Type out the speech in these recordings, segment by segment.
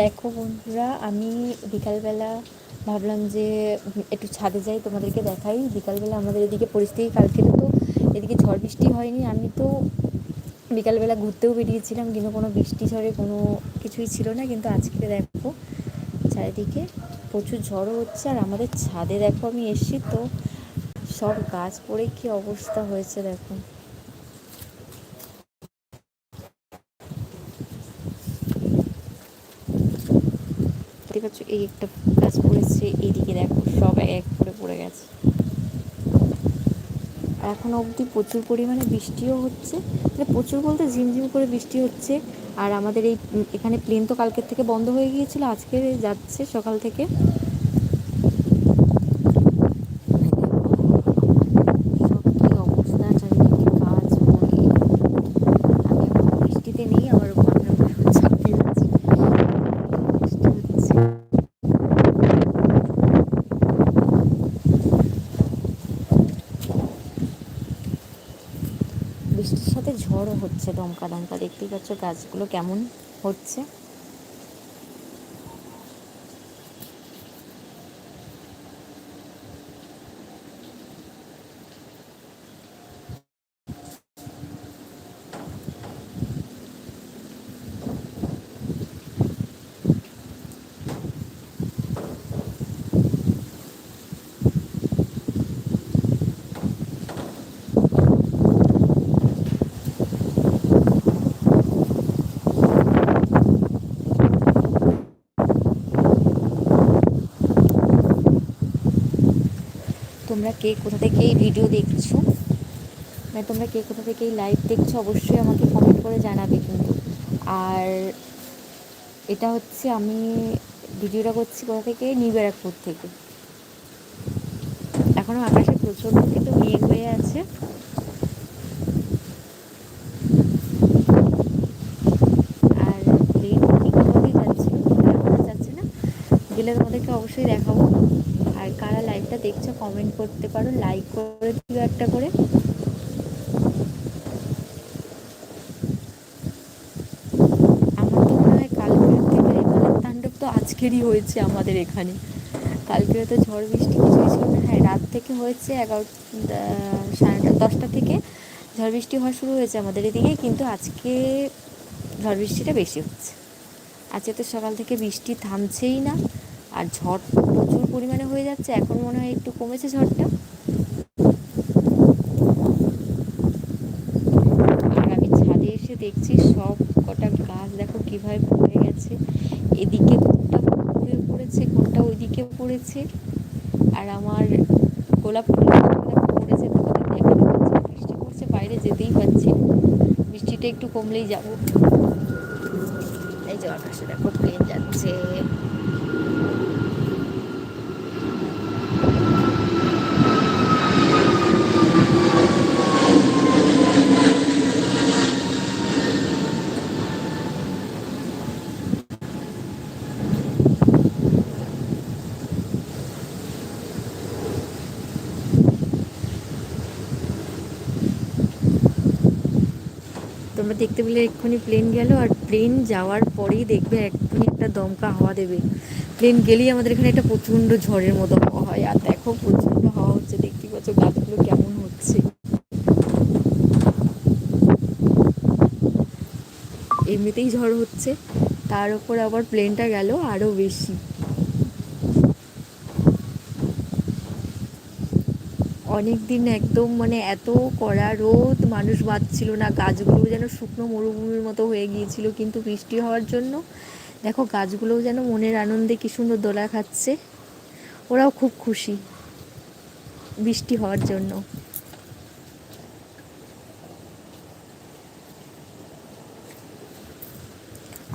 দেখো বন্ধুরা, আমি বিকালবেলা ভাবলাম যে একটু ছাদে যাই, তোমাদেরকে দেখাই। বিকালবেলা আমাদের এদিকে পরিস্থিতি কালকে তো এদিকে ঝড় বৃষ্টি হয়নি। আমি তো বিকালবেলা ঘুরতেও বেরিয়েছিলাম, কিন্তু কোনো বৃষ্টি ঝড়ে কোনো কিছুই ছিল না। কিন্তু আজকে দেখো চারিদিকে প্রচুর ঝড়ও হচ্ছে, আর আমাদের ছাদে দেখো আমি এসছি তো, সব গাছ পড়ে কি অবস্থা হয়েছে দেখো। পাচ্ছ এই একটা গাছ পড়েছে এইদিকে দেখো সব এক করে পড়ে গেছে। আর এখন অবধি প্রচুর পরিমাণে বৃষ্টিও হচ্ছে। মানে প্রচুর বলতে ঝিমঝিম করে বৃষ্টি হচ্ছে। আর আমাদের এই এখানে প্লেন তো কালকের থেকে বন্ধ হয়ে গিয়েছিল, আজকে যাচ্ছে সকাল থেকে সব কি অবস্থা চারিদিকে গাছ পড়ে আমি এখন বৃষ্টিতে নেই আবার মাথার উপর চাপিয়ে যাচ্ছি বৃষ্টি হচ্ছে বৃষ্টির সাথে হচ্ছে দমকা দমকা দেখতেই পাচ্ছ গাছগুলো কেমন হচ্ছে। তোমরা কে কোথা থেকে এই ভিডিও দেখছ? মানে তোমরা কে কোথা থেকে এই লাইভ দেখছ, অবশ্যই আমাকে কমেন্ট করে জানাবে কিন্তু। আর এটা হচ্ছে আমি ভিডিওটা করছি কোথা থেকে? নিউ ব্যারাকপুর থেকে। এখনও আকাশে প্রচণ্ড কিন্তু মেঘ হয়ে আছে। আর প্লেন ঠিকভাবেই যাচ্ছে না। গেলে তোমাদেরকে অবশ্যই দেখাবো। লাইভটা দেখছ কমেন্ট করতে পারো লাইক করে দিও একটা করে। আজকেরই হয়েছে আমাদের এখানে। কালকে তো ঝড় বৃষ্টি কিছুই ছিল না হ্যাঁ রাত থেকে হয়েছে এগারো সাড়ে দশটা থেকে ঝড় বৃষ্টি হওয়া শুরু হয়েছে আমাদের এদিকে, কিন্তু আজকে ঝড় বৃষ্টিটা বেশি হচ্ছে। আজকে তো সকাল থেকে বৃষ্টি থামছেই না, আর ঝড় প্রচুর পরিমাণে হয়ে যাচ্ছে, এখন মনে হয় একটু কমেছে ঝড়টা। আর আমি ছাদে এসে দেখছি সব কটা গাছ দেখো কীভাবে পড়ে গেছে। এদিকে কোনটা পুকুরে পড়েছে, কোনটা ওইদিকে পড়েছে। আর আমার গোলাপ পড়েছে। বৃষ্টি পড়ছে, বাইরে যেতেই পারছি বৃষ্টিটা একটু কমলেই যাব। এই যে আকাশে দেখো প্লেন যাচ্ছে। দেখতে পেলে এক্ষুনি প্লেন গেল আর প্লেন যাওয়ার পরেই দেখবে এক্ষুনি একটা দমকা হাওয়া দেবে। প্লেন গেলেই আমাদের এখানে একটা প্রচণ্ড ঝড়ের মতো হাওয়া হয়। আর দেখো, প্রচণ্ড হাওয়া হচ্ছে। দেখতে পাচ্ছ গাছগুলো কেমন হচ্ছে। এমনিতেই ঝড় হচ্ছে। তার উপর আবার প্লেনটা গেল আরও বেশি। অনেক দিন একদম মানে এত কড়া রোদ, মানুষ বাঁচছিল না গাছগুলো যেন শুকনো মরুভূমির মতো হয়ে গিয়েছিল কিন্তু বৃষ্টি হওয়ার জন্য। দেখো, গাছগুলোও যেন মনের আনন্দে কী সুন্দর দোলা খাচ্ছে। ওরাও খুব খুশি বৃষ্টি হওয়ার জন্য।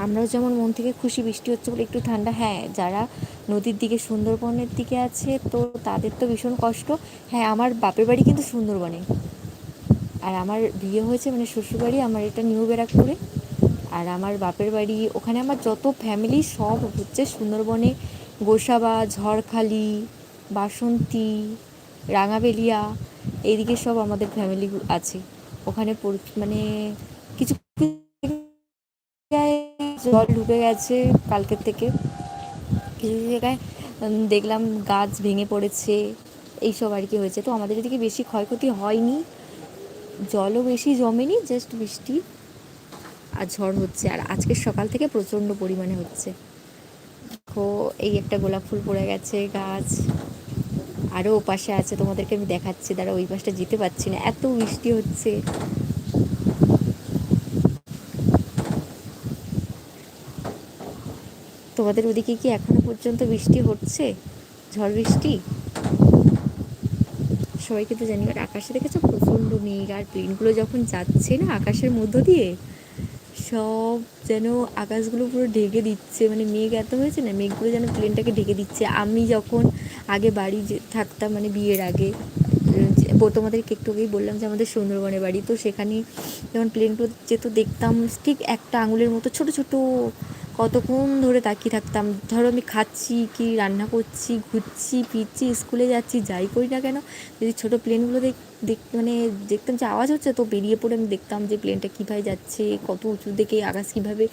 আমরাও যেমন মন থেকে খুশি, বৃষ্টি হচ্ছে বলে একটু ঠান্ডা। হ্যাঁ যারা নদীর দিকে, সুন্দরবনের দিকে আছে, তো তাদের তো ভীষণ কষ্ট। হ্যাঁ আমার বাপের বাড়ি কিন্তু সুন্দরবনে। আর আমার বিয়ে হয়েছে মানে শ্বশুরবাড়ি, আমার এটা নিউ ব্যারাকপুরে। আর আমার বাপের বাড়ি, ওখানে আমার যত ফ্যামিলি সব হচ্ছে সুন্দরবনে। গোসাবা, ঝড়খালি, বাসন্তী, রাঙাবেলিয়া, এইদিকে সব আমাদের ফ্যামিলি আছে। ওখানে মানে জল ঢুকে গেছে কালকের থেকে। কিছু কিছু জায়গায় দেখলাম গাছ ভেঙে পড়েছে, এইসব আর কি হয়েছে। তো আমাদের এদিকে বেশি ক্ষয়ক্ষতি হয়নি। জলও বেশি জমেনি জাস্ট বৃষ্টি আর ঝড় হচ্ছে। আর আজকের সকাল থেকে প্রচণ্ড পরিমাণে হচ্ছে। দেখো, এই একটা গোলাপ ফুল পড়ে গেছে, গাছ। আরও ও পাশে আছে, তোমাদেরকে আমি দেখাচ্ছি। তারা ওই পাশটা যেতে পারছি না। এত বৃষ্টি হচ্ছে। তোমাদের ওদিকে কি এখনও পর্যন্ত বৃষ্টি হচ্ছে? ঝড় বৃষ্টি? সবাইকে তো জানি আর আকাশে দেখেছ প্রচণ্ড মেঘ আর প্লেনগুলো যখন যাচ্ছে না আকাশের মধ্য দিয়ে, সব যেন আকাশগুলো পুরো ঢেকে দিচ্ছে মানে মেঘ এত হয়েছে না, মেঘগুলো যেন প্লেনটাকে ঢেকে দিচ্ছে। আমি যখন আগে বাড়ি থাকতাম মানে বিয়ের আগে তোমাদেরকে একটু আগেই বললাম যে আমাদের সুন্দরবনে বাড়ি, তো সেখানে যখন প্লেনগুলো যেত দেখতাম, ঠিক একটা আঙুলের মতো ছোট ছোট কতক্ষণ ধরে তাকিয়ে থাকতাম। ধরো আমি খাচ্ছি, কি রান্না করছি, ঘুরছি, ফিরছি, স্কুলে যাচ্ছি, যাই করি না কেন, যদি ছোটো প্লেনগুলো দেখ দেখ মানে দেখতাম যে আওয়াজ হচ্ছে, তো বেরিয়ে পড়ে আমি দেখতাম যে প্লেনটা কীভাবে যাচ্ছে, কত উঁচু দেখে আকাশ কীভাবে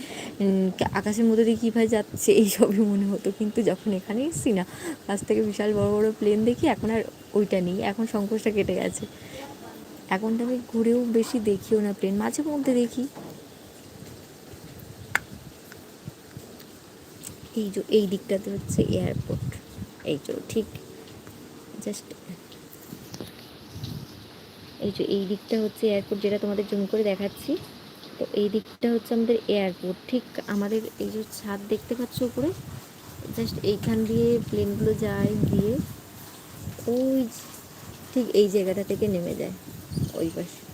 আকাশের মধ্যে দিয়ে কীভাবে যাচ্ছে এইসবই মনে হতো। কিন্তু যখন এখানে এসেছি না কাছ থেকে বিশাল বড় বড় প্লেন দেখি, এখন আর ওইটা নেই, এখন সংকোচটা কেটে গেছে। এখন তো আমি ঘুরেও বেশি দেখিও না প্লেন মাঝে মধ্যে দেখি। এই যে, এই দিকটাতে হচ্ছে এয়ারপোর্ট এই যে, ঠিক। জাস্ট এই যে, এই দিকটা হচ্ছে এয়ারপোর্ট যেটা তোমাদের জুম করে দেখাচ্ছি। তো এই দিকটা হচ্ছে আমাদের এয়ারপোর্ট ঠিক? আমাদের এই যে ছাদ দেখতে পাচ্ছ উপরে? জাস্ট এইখান দিয়ে প্লেনগুলো যায়, গিয়ে ওই ঠিক এই জায়গাটা থেকে নেমে যায়। ওই পাশে।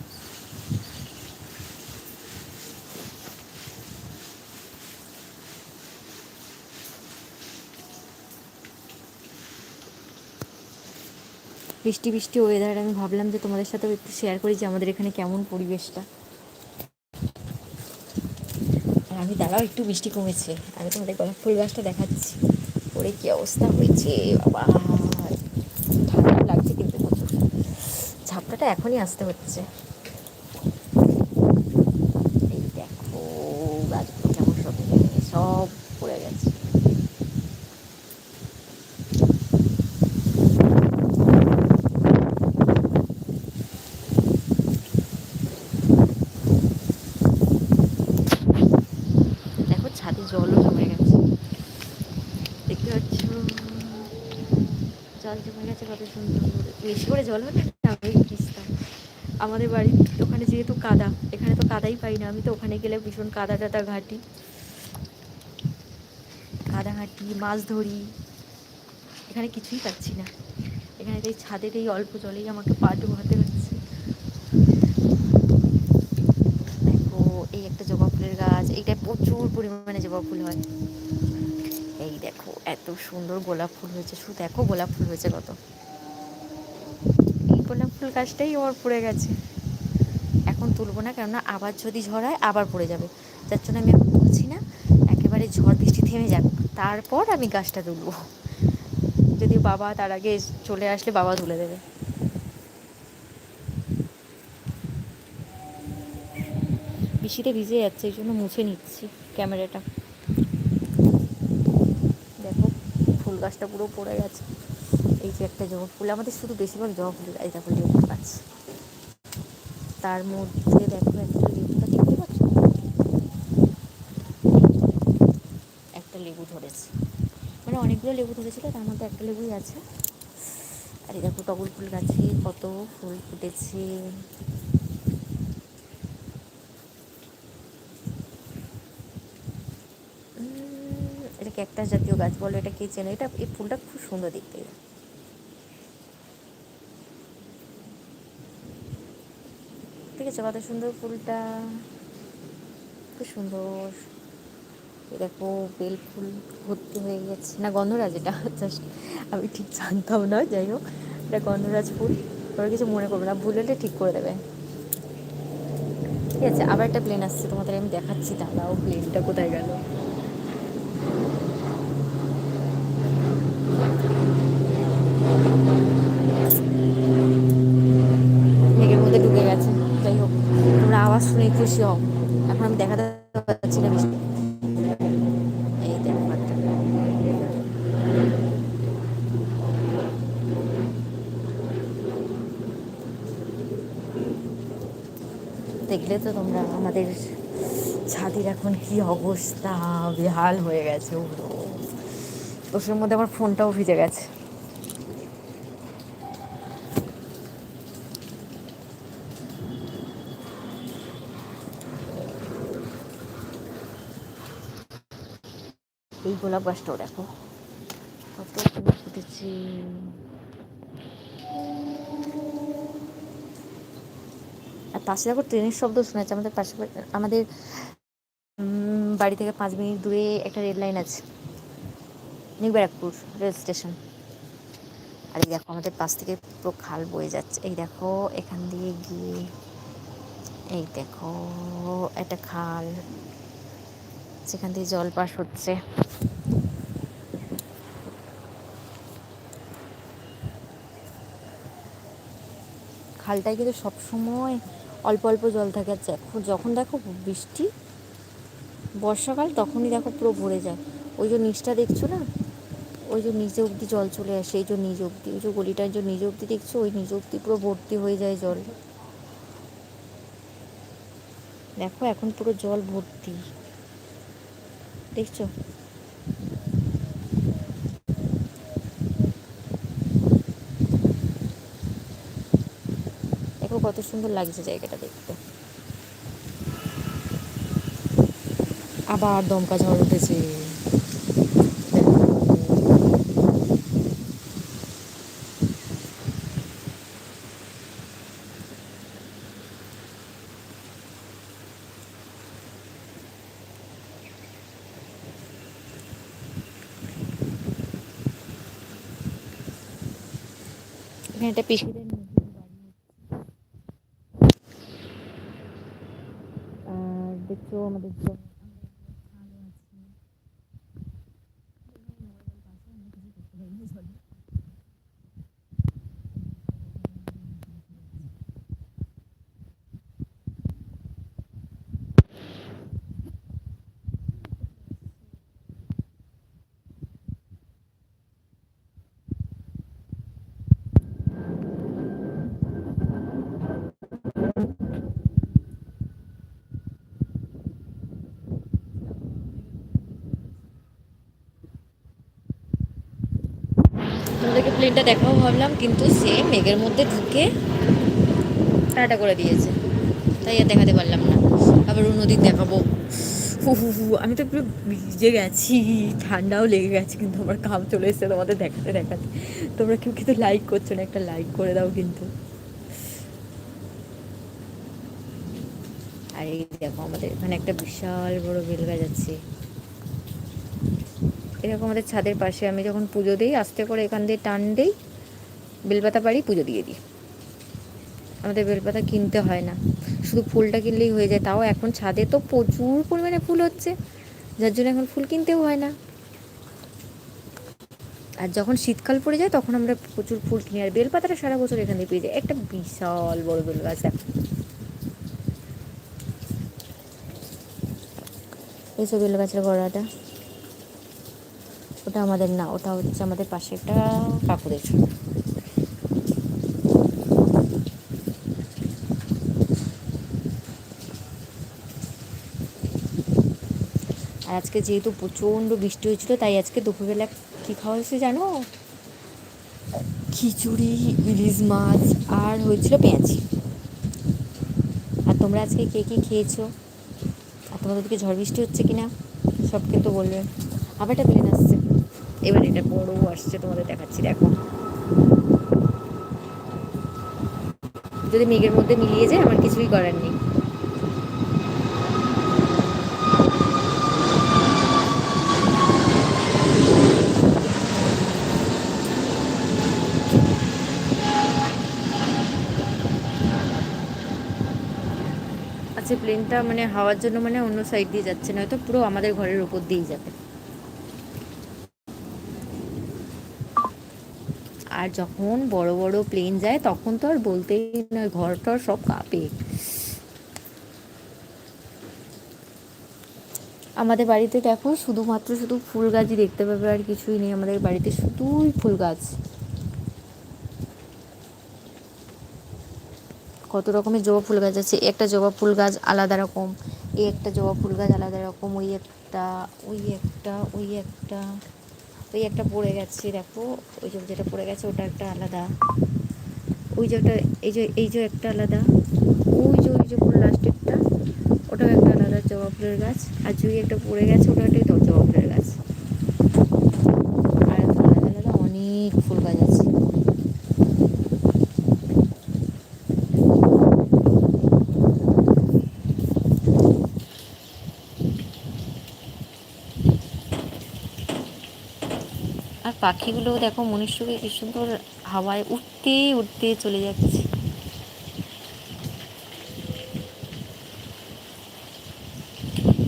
বৃষ্টি বৃষ্টি ওয়েদার আমি ভাবলাম যে তোমাদের সাথেও একটু শেয়ার করি যে আমাদের এখানে কেমন পরিবেশটা। আর আমি দাঁড়াও, একটু বৃষ্টি কমেছে। আমি তোমাদের গোলাপ ফুল গাছটা দেখাচ্ছি। পরে কি অবস্থা হয়েছে, বাবা। ঠান্ডা লাগছে কিন্তু ঝাপটাটা এখনই আসতে হচ্ছে এই দেখো গাছগুলো কেমন সব সব পড়ে গেছে ছাদে জলও জমে গেছে দেখতে পাচ্ছ জল জমে গেছে কত সুন্দর বেশি করে জল হলে আমি ভিজতাম আমাদের বাড়ির ওখানে যেহেতু কাদা, এখানে তো কাদাই পাই না। আমি তো ওখানে গেলে ভীষণ কাদা টাদা ঘাটি। কাদা ঘাটি, মাছ ধরি। এখানে কিছুই পাচ্ছি না। এখানে এই ছাদের এই অল্প জলেই আমাকে পা ডুবাতে হচ্ছে। দেখো, এই একটা জবা ফুলের গাছ। এইটা প্রচুর পরিমাণে জবা ফুল হয়। এই দেখো, এত সুন্দর গোলাপ ফুল হয়েছে। শুধু দেখো গোলাপ ফুল হয়েছে কত। ফুল গাছটাই আমার পড়ে গেছে। এখন তুলবো না, কেননা আবার যদি ঝড় হয়, আবার পড়ে যাবে। যার জন্য আমি এখন তুলছি না, একেবারে ঝড় বৃষ্টি থেমে যাক তারপর আমি গাছটা তুলবো। যদি বাবা তার আগে চলে আসলে বাবা তুলে দেবে। বৃষ্টিতে ভিজে যাচ্ছে, এই জন্য মুছে নিচ্ছি ক্যামেরাটা। দেখো, ফুল গাছটা পুরো পড়ে গেছে। যে একটা জবা ফুল, আমাদের শুধু বেশিরভাগ জবা ফুল দেখো লেবু গাছ তার মধ্যে দেখো একটা লেবুটা দেখতে পাচ্ছ? একটা লেবু ধরেছে। মানে অনেকগুলো লেবু ধরেছিল, তার মধ্যে একটা লেবুই আছে। আর এই দেখো, টগর ফুল গাছে কত ফুল ফুটেছে। ক্যাকটাস জাতীয় গাছ, বলো এটা কে চেনে? এটা, এই ফুলটা খুব সুন্দর দেখতে। আছে কত সুন্দর ফুলটা। খুব সুন্দর। দেখো, বেল ফুল ভর্তি হয়ে গেছে। না, গন্ধরাজ এটা, জাস্ট আমি ঠিক জানতাম না, যাই হোক। এটা গন্ধরাজ ফুল ওরা কিছু মনে করবে না, ভুল হলে ঠিক করে দেবে। ঠিক আছে, আবার একটা প্লেন আসছে তোমাদের, আমি দেখাচ্ছি, দাঁড়াও প্লেনটা কোথায় গেল? আমি দেখাতে পারছি না বেশি এই দেখলে তো তোমরা আমাদের ছাদের এখন কি অবস্থা, বিহাল হয়ে গেছে ওর ওষুধের মধ্যে আমার ফোনটাও ভিজে গেছে। গোলাপ গাছটাও দেখো। কত ফুল ফুটেছে। আর পাশে দেখো ট্রেনের শব্দ শোনা যাচ্ছে আমাদের পাশে আমাদের বাড়ি থেকে পাঁচ মিনিট দূরে একটা রেল লাইন আছে। New Barrackpore rail station. আর এই দেখো আমাদের পাশ থেকে পুরো খাল বয়ে যাচ্ছে। এই দেখো, এখান দিয়ে গিয়ে, এই দেখো, একটা খাল। সেখান দিয়ে জল পাস হচ্ছে। খালটায় কিন্তু সবসময় অল্প অল্প জল থাকে। আর যখন দেখো বৃষ্টি, বর্ষাকাল, তখনই দেখো পুরো ভরে যায়। ওই যে নিচটা দেখছ না? ওই যে নিচে অবধি জল চলে আসে, এই যে নিজ অবধি, ওই যে গলিটার যে নিজ অবধি দেখছ, ওই নিজ অবধি পুরো ভর্তি হয়ে যায় জল। দেখো, এখন পুরো জল ভর্তি। দেখছ দেখো কত সুন্দর লাগছে জায়গাটা দেখতে। আবার দমকা ঝড় উঠেছে। এখানে একটা পিসিদের নতুন বাড়ি হচ্ছে। আর দেখছ আমাদের জন্য। ভালো আছে তোমাদেরকে প্লেনটা দেখাও ভাবলাম, কিন্তু সে মেঘের মধ্যে ঢুকে টাটা করে দিয়েছে। তাই আর দেখাতে পারলাম না। আবার নদীর দেখাবো। হু হু হু আমি তো পুরো ভিজে গেছি, ঠান্ডাও লেগে গেছে, কিন্তু আমার কাম চলে এসেছে তোমাদের দেখাতে দেখাতে। তোমরা কেউ কিন্তু লাইক করছ না, একটা লাইক করে দাও কিন্তু। আর এই দেখো আমাদের এখানে একটা বিশাল বড় বেল গাছ আছে এরকম আমাদের ছাদের পাশে আমি যখন পুজো দিই, আস্তে করে এখান দিয়ে টান দিই, বেলপাতা পাড়ি পুজো দিয়ে দিই। আমাদের বেলপাতা কিনতে হয় না। শুধু ফুলটা কিনলেই হয়ে যায়। তাও এখন ছাদে তো প্রচুর পরিমাণে ফুল হচ্ছে। যার জন্য এখন ফুল কিনতেও হয় না। আর যখন শীতকাল পড়ে যায়, তখন আমরা প্রচুর ফুল কিনি। আর বেলপাতাটা সারা বছর এখান দিয়ে পেয়ে যাই। একটা বিশাল বড় বেল গাছ এইসব বেল গাছের গোড়াটা। ওটা আমাদের না, ওটা হচ্ছে আমাদের পাশে একটা কাকুরের আর আজকে যেহেতু প্রচণ্ড বৃষ্টি হয়েছিল, তাই আজকে দুপুরবেলা কী খাওয়া হয়েছে জানো? খিচুড়ি, ইলিশ মাছ আর হয়েছিল পেঁয়াজি। আর তোমরা আজকে কে কী খেয়েছো? আর তোমাদের দিকে ঝড় বৃষ্টি হচ্ছে কি না সব কিন্তু বলবে। আবার একটা প্লেন আসছে। এবার এটা বড় আসছে, তোমাদের দেখাচ্ছি, দেখো। যদি মেঘের মধ্যে মিলিয়ে যায়, আমার কিছুই করার নেই। আচ্ছা প্লেনটা মানে হাওয়ার জন্য মানে অন্য সাইড দিয়ে যাচ্ছে না হয়তো পুরো আমাদের ঘরের উপর দিয়েই যাবে। আর যখন বড় বড় প্লেন যায়, তখন তো আর বলতেই নয়, ঘর টর সব কাঁপে। আমাদের বাড়িতে দেখো, শুধুমাত্র শুধু ফুল গাছই দেখতে পাবে, আর কিছুই নেই। আমাদের বাড়িতে শুধুই ফুল গাছ। কত রকমের জবা ফুল গাছ আছে। একটা জবা ফুল গাছ আলাদা রকম। এই একটা জবা ফুল গাছ আলাদা রকম, ওই একটা ওই একটা ওই একটা। ওই একটা পড়ে গেছে, দেখো। ওই যে যেটা পড়ে গেছে, ওটা একটা আলাদা। ওই যে একটা এই যে এই যে একটা আলাদা। ওই যে ওই যে পুরো লাস্টেরটা ওটাও একটা আলাদা জবা ফুলের গাছ। আর যদি একটা পড়ে গেছে, ওটা একটা জবা ফুলের গাছ। আর আলাদা আলাদা অনেক ফুল গাছ আছে আর পাখিগুলো দেখো মনুষ্যকে কি সুন্দর হাওয়ায় উঠতে উঠতে চলে যাচ্ছে।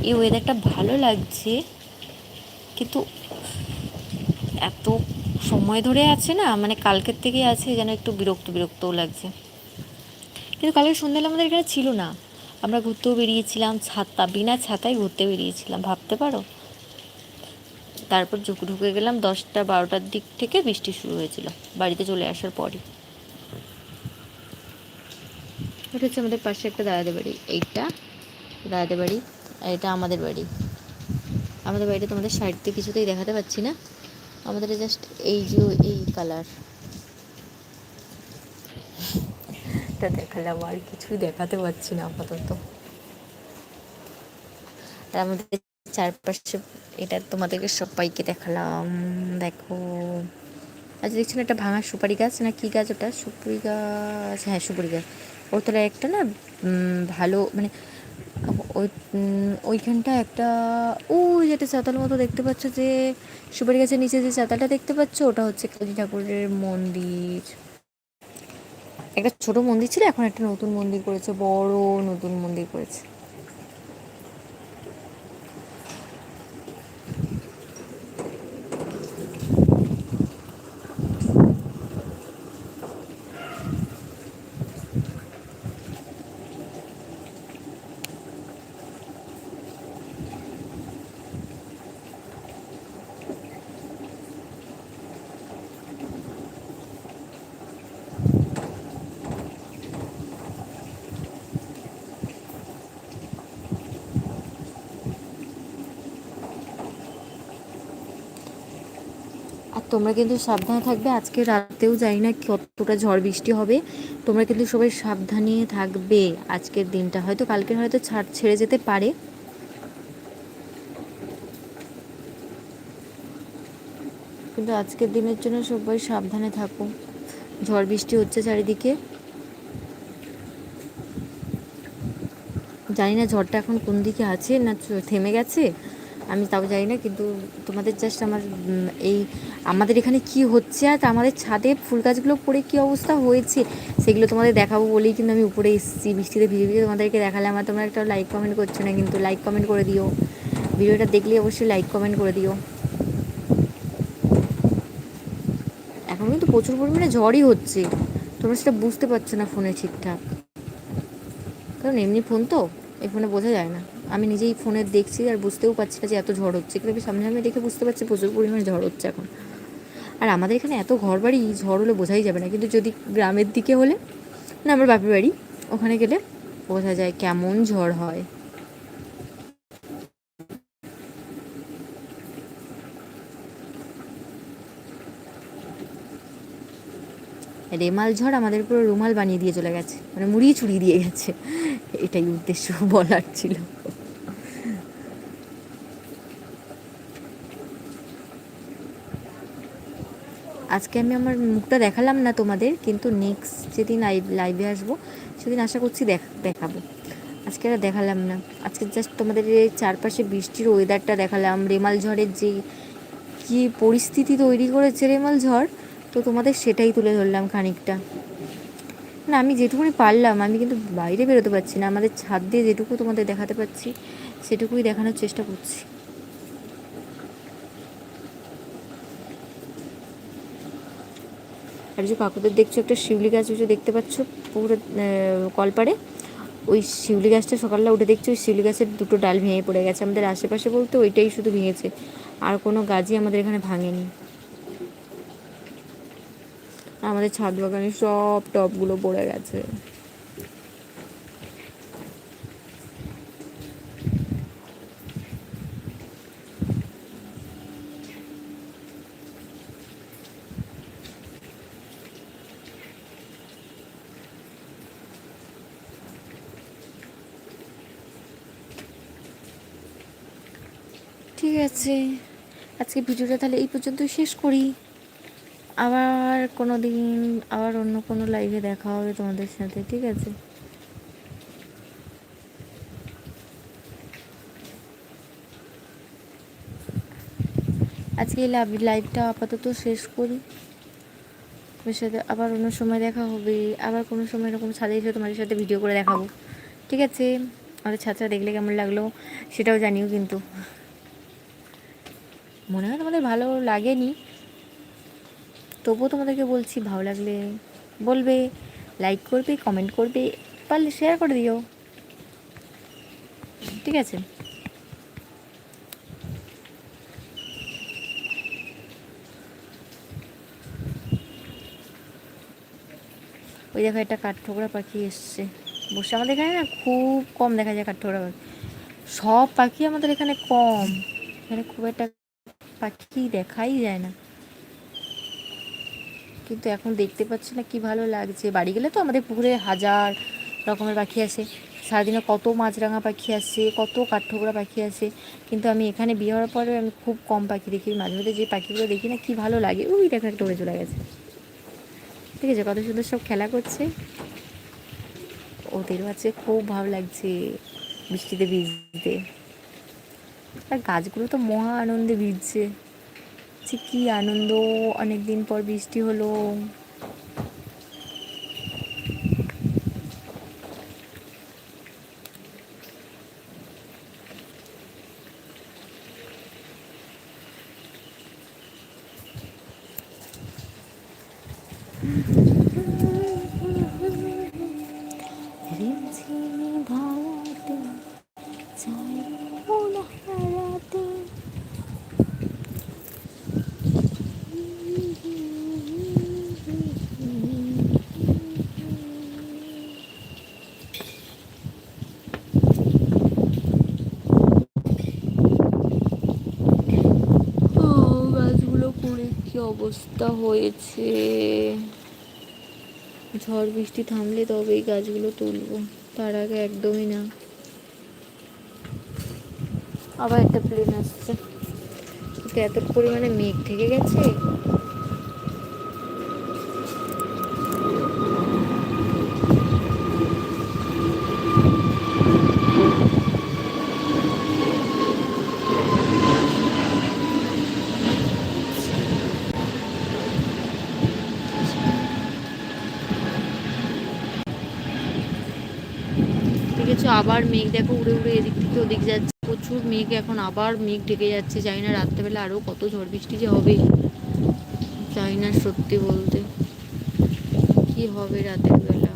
এই ওয়েদারটা ভালো লাগছে, কিন্তু এত সময় ধরে আছে না মানে কালকের থেকে আছে যেন একটু বিরক্ত বিরক্তও লাগছে। কিন্তু কালকে সন্ধ্যাবেলা আমাদের এখানে ছিল না। আমরা ঘুরতেও বেরিয়েছিলাম, ছাতা, বিনা ছাতায় ঘুরতে বেরিয়েছিলাম, ভাবতে পারো? তারপর ঝুঁকে ঢুকে গেলাম দশটা বারোটার দিক থেকে বৃষ্টি শুরু হয়েছিল বাড়িতে চলে আসার পরই। এটা হচ্ছে আমাদের পাশে একটা দাদাদের বাড়ি এইটা দাদাদের বাড়ি আর এটা আমাদের বাড়ি। আমাদের বাড়িটা তোমাদের সাইড দিয়ে কিছুতেই দেখাতে পাচ্ছি না আমাদের জাস্ট এই যে এই কালার এটা দেখালাম আর কিছুই দেখাতে পাচ্ছি না আপাতত। আর আমাদের চারপাশে এটা তোমাদেরকে সবাইকে দেখালাম, দেখো। আচ্ছা দেখছেন একটা ভাঙা সুপারি গাছ না কি গাছ ওটা? সুপারি গাছ হ্যাঁ সুপারি গাছ। ওর তলায় একটা না ভালো মানে ওই ওইখানটা একটা, ওই যেটা চাতাল মতো দেখতে পাচ্ছ যে, সুপারি গাছের নিচে যে চাতালটা দেখতে পাচ্ছ, ওটা হচ্ছে কালী ঠাকুরের মন্দির। একটা ছোট মন্দির ছিল, এখন একটা নতুন মন্দির করেছে, বড় নতুন মন্দির করেছে আর তোমরা কিন্তু সাবধানে থাকবে। আজকে রাতেও জানি না কতটা ঝড় বৃষ্টি হবে। তোমরা কিন্তু সবাই সাবধানে থাকবে। আজকের দিনটা হয়তো কালকের হয়তো ছাড় ছেড়ে যেতে পারে। কিন্তু আজকের দিনের জন্য সবাই সাবধানে থাকো। ঝড় বৃষ্টি হচ্ছে চারিদিকে। জানি না ঝড়টা এখন কোন দিকে আছে না থেমে গেছে। আমি তাও জানি না, কিন্তু তোমাদের জাস্ট আমার এই আমাদের এখানে কি হচ্ছে আর আমাদের ছাদে ফুল গাছগুলো পড়ে কী অবস্থা হয়েছে সেগুলো তোমাদের দেখাবো বলেই কিন্তু আমি উপরে এসেছি। বৃষ্টিতে ভিজে ভিজে তোমাদেরকে দেখালে আমার তোমরা একটা লাইক কমেন্ট করছ না, কিন্তু লাইক কমেন্ট করে দিও। ভিডিওটা দেখলে অবশ্যই লাইক কমেন্ট করে দিও। এখন কিন্তু প্রচুর পরিমাণে ঝড়ই হচ্ছে। তোমরা সেটা বুঝতে পারছ না ফোনে ঠিকঠাক। কারণ এমনি ফোন তো, এই ফোনে বোঝা যায় না। আমি নিজেই ফোনে দেখছি আর বুঝতেও পারছি না যে এত ঝড় হচ্ছে। কিন্তু আমি সামনে সামনে দেখে বুঝতে পারছি প্রচুর পরিমাণে ঝড় হচ্ছে এখন। আর আমাদের এখানে এত ঘর বাড়ি ঝড় হলে বোঝাই যাবে না। কিন্তু যদি গ্রামের দিকে হলে, না আমার বাপের বাড়ি, ওখানে গেলে বোঝা যায় কেমন ঝড় হয়। রেমাল ঝড় আমাদের পুরো রুমাল বানিয়ে দিয়ে চলে গেছে। মানে মুড়িয়ে ছুড়িয়ে দিয়ে গেছে। এটাই উদ্দেশ্য বলার ছিল। আজকে আমি আমার মুখটা দেখালাম না তোমাদের, কিন্তু নেক্সট যেদিন লাইভে আসব, সেদিন আশা করছি দেখ দেখাবো। আজকে আর দেখালাম না। আজকে জাস্ট তোমাদের এই চারপাশে বৃষ্টির ওয়েদারটা দেখালাম। রেমাল ঝড়ের যে কী পরিস্থিতি তৈরি করেছে রেমাল ঝড়, তো তোমাদের সেটাই তুলে ধরলাম খানিকটা। না, আমি যেটুকুনি পারলাম, আমি কিন্তু বাইরে বেরোতে পারছি না। আমাদের ছাদ দিয়ে যেটুকু তোমাদের দেখাতে পাচ্ছি সেটুকুই দেখানোর চেষ্টা করছি। আর যে কাকুদের দেখছ, একটা শিউলি গাছ যে দেখতে পাচ্ছ পুরো কলপাড়ে। ওই শিউলি গাছটা সকালবেলা উঠে দেখছি, ওই শিউলি গাছের দুটো ডাল ভেঙে পড়ে গেছে। আমাদের আশেপাশে বলতে ওইটাই শুধু ভেঙেছে। আর কোনো গাছই আমাদের এখানে ভাঙেনি। আমাদের ছাদ বাগানে সব টপগুলো পড়ে গেছে। আছে আজকে ভিডিওটা তাহলে এই পর্যন্তই শেষ করি। আবার কোনো দিন আবার অন্য কোনো লাইভে দেখা হবে তোমাদের সাথে, ঠিক আছে? আজকে লাইভটা আপাতত শেষ করি। তোমার সাথে আবার অন্য সময় দেখা হবে। আবার কোনো সময় এরকম ছাদে এসে তোমাদের সাথে ভিডিও করে দেখাবো। ঠিক আছে? আমাদের ছাত্রা দেখলে কেমন লাগল সেটাও জানিও কিন্তু। মনে হয় তোমাদের ভালো লাগেনি। তবুও তোমাদেরকে বলছি, ভালো লাগলে বলবে লাইক করবে কমেন্ট করবে, পারলে শেয়ার করে দিও। ঠিক আছে? ওই দেখো একটা কাঠঠোকরা পাখি এসছে। বসে আমাদের এখানে না খুব কম দেখা যায় কাঠঠোকরা পাখি। সব পাখি আমাদের এখানে কম। এখানে খুব একটা পাখি দেখাই যায় না। কিন্তু এখন দেখতে পাচ্ছি না কি ভালো লাগছে। বাড়ি গেলে তো আমাদের পুকুরে হাজার রকমের পাখি আসে। সারাদিনে কত মাছরাঙা পাখি আসে, কত কাঠঠোকরা পাখি আসে। কিন্তু আমি এখানে বিয়ে হওয়ার পরে আমি খুব কম পাখি দেখি। মাঝে মধ্যে যে পাখিগুলো দেখি না কি ভালো লাগে। ওই দেখো একটা উড়ে চলে গেছে। ঠিক আছে, কত সুন্দর সব খেলা করছে। ওদেরও আছে খুব ভালো লাগছে বৃষ্টিতে ভিজতে। আর গাছগুলো তো মহা আনন্দে ভিজছে। যে কি আনন্দ অনেকদিন পর বৃষ্টি হলো রিমঝিমি ধারাতে চাই মন হারাতে ও গাছগুলো পড়ে কি অবস্থা হয়েছে। ঝড় বৃষ্টি থামলে তবে গাছগুলো তুলবো। তার আগে একদমই না। আবার একটা প্লেন আসছে। এত পরিমাণে মেঘ থেকে গেছে দেখেছ আবার মেঘ, দেখো উড়ে উড়ে এদিক থেকে ওদিক যাচ্ছে, প্রচুর মেঘ, এখন আবার মেঘ ঢেকে যাচ্ছে, জানি না রাত্রেবেলা আরও কত ঝড় বৃষ্টি যে হবে। জানি না সত্যি বলতে, কি হবে রাতের বেলা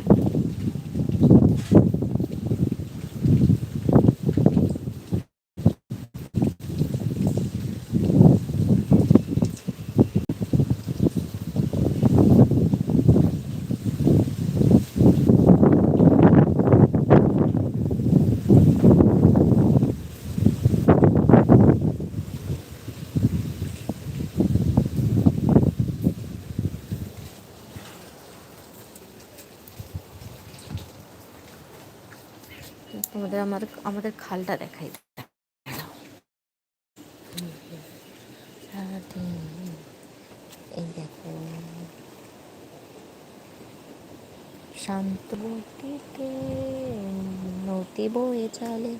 তোমাদের আমাদের আমাদের খালটা দেখাই এই দেখো। শান্ত নদী বয়ে চলে।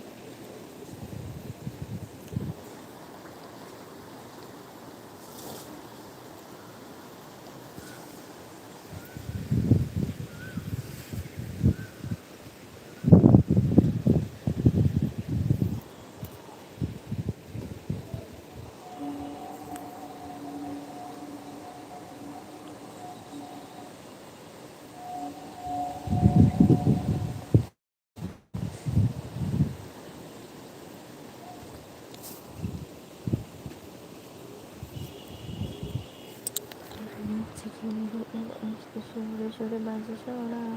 সরে সরে বাজে সরায় রাগনি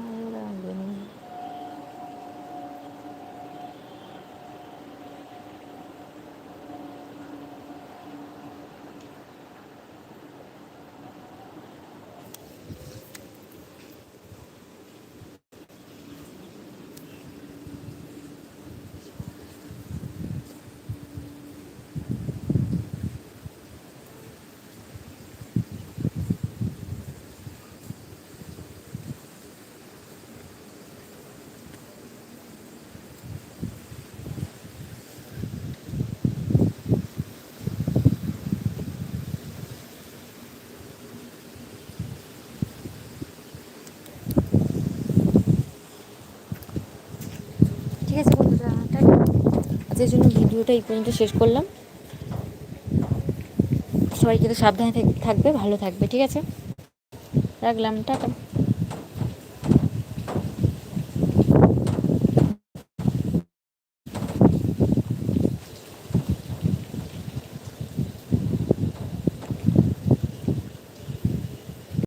আজকের জন্য ভিডিওটা এই পর্যন্ত শেষ করলাম। সবাই কিন্তু সাবধানে থাকবে, ভালো থাকবে, ঠিক আছে? রাখলাম, টাটা।